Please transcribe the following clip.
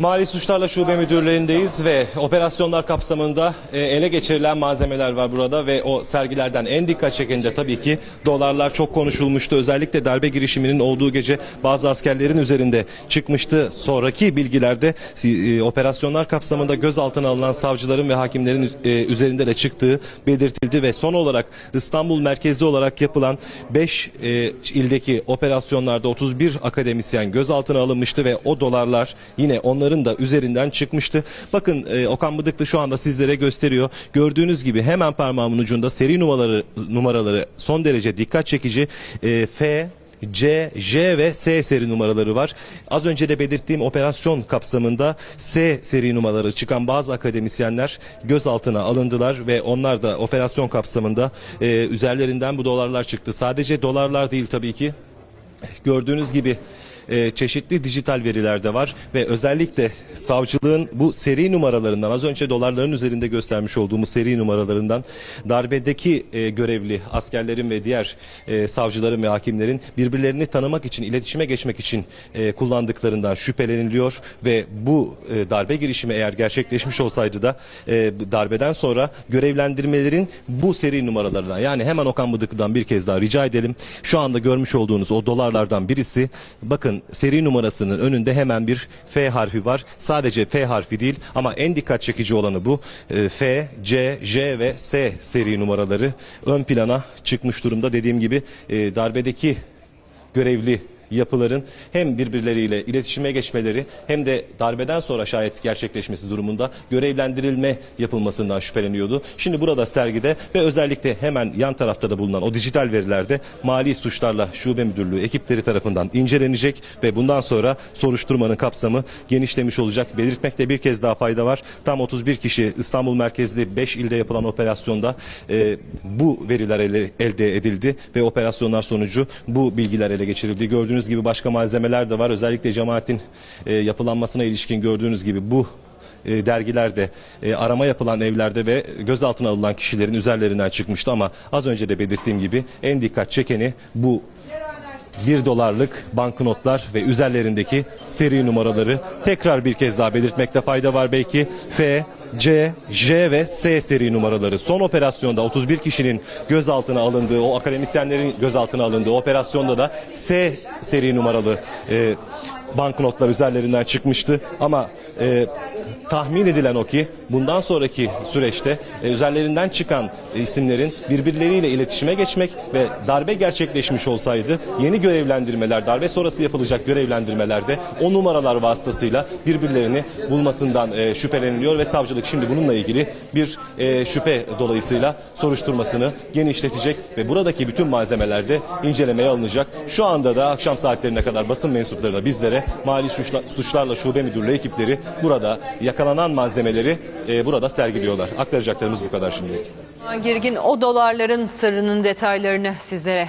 Mali Suçlarla Şube Müdürlüğü'ndeyiz ve operasyonlar kapsamında e, ele geçirilen malzemeler var burada ve o sergilerden en dikkat çeken de tabii ki dolarlar çok konuşulmuştu. Özellikle darbe girişiminin olduğu gece bazı askerlerin üzerinde çıkmıştı. Sonraki bilgilerde e, operasyonlar kapsamında gözaltına alınan savcıların ve hakimlerin e, üzerinde de çıktığı belirtildi ve son olarak İstanbul merkezi olarak yapılan 5 ildeki operasyonlarda 31 akademisyen gözaltına alınmıştı ve o dolarlar yine onların da üzerinden çıkmıştı. Bakın e, Okan Bıdıklı şu anda sizlere gösteriyor. Gördüğünüz gibi hemen parmağımın ucunda seri numaraları numaraları son derece dikkat çekici. E, F C, J ve S seri numaraları var. Az önce de belirttiğim operasyon kapsamında S seri numaraları çıkan bazı akademisyenler gözaltına alındılar ve onlar da operasyon kapsamında e, üzerlerinden bu dolarlar çıktı. Sadece dolarlar değil tabii ki gördüğünüz gibi e, çeşitli dijital veriler de var ve özellikle savcılığın bu seri numaralarından az önce dolarların üzerinde göstermiş olduğumuz seri numaralarından darbedeki e, görevli askerlerin ve diğer e, savcıların ve hakimlerin birbirlerini tanımak için iletişime geçmek için e, kullandıklarından şüpheleniliyor ve bu e, darbe girişimi eğer gerçekleşmiş olsaydı da e, darbeden sonra görevlendirmelerin bu seri numaralarından yani hemen Okan Bıdıklı'dan bir kez daha rica edelim. Şu anda görmüş olduğunuz o dolarlardan birisi bakın seri numarasının önünde hemen bir F harfi var. Sadece F harfi değil ama en dikkat çekici olanı bu. E, F, C, J ve S seri numaraları ön plana çıkmış durumda. Dediğim gibi e, darbedeki görevli yapıların hem birbirleriyle iletişime geçmeleri hem de darbeden sonra şayet gerçekleşmesi durumunda görevlendirilme yapılmasından şüpheleniyordu. Şimdi burada sergide ve özellikle hemen yan tarafta da bulunan o dijital verilerde Mali Suçlarla Şube Müdürlüğü ekipleri tarafından incelenecek ve bundan sonra soruşturmanın kapsamı genişlemiş olacak. Belirtmekte bir kez daha fayda var. Tam 31 kişi İstanbul merkezli 5 ilde yapılan operasyonda e, bu veriler ele- elde edildi ve operasyonlar sonucu bu bilgiler ele geçirildi. Gördüğünüz gibi başka malzemeler de var. Özellikle cemaatin e, yapılanmasına ilişkin gördüğünüz gibi bu e, dergilerde e, arama yapılan evlerde ve gözaltına alınan kişilerin üzerlerinden çıkmıştı ama az önce de belirttiğim gibi en dikkat çekeni bu 1 dolarlık banknotlar ve üzerlerindeki seri numaraları tekrar bir kez daha belirtmekte fayda var belki. F, C, J ve S seri numaraları. Son operasyonda 31 kişinin gözaltına alındığı, o akademisyenlerin gözaltına alındığı operasyonda da S seri numaralı e, banknotlar üzerlerinden çıkmıştı. Ama e, tahmin edilen o ki bundan sonraki süreçte e, üzerlerinden çıkan isimlerin birbirleriyle iletişime geçmek ve darbe gerçekleşmiş olsaydı yeni görevlendirmeler, darbe sonrası yapılacak görevlendirmelerde o numaralar vasıtasıyla birbirlerini bulmasından e, şüpheleniliyor ve savcılık şimdi bununla ilgili bir e, şüphe dolayısıyla soruşturmasını genişletecek ve buradaki bütün malzemeler de incelemeye alınacak. Şu anda da akşam saatlerine kadar basın mensupları da bizlere Mali Suçla- Suçlarla Şube Müdürlüğü ekipleri burada yakalanan malzemeleri e, burada sergiliyorlar. Aktaracaklarımız bu kadar şimdilik. Girgin o dolarların sırrının detaylarını sizlere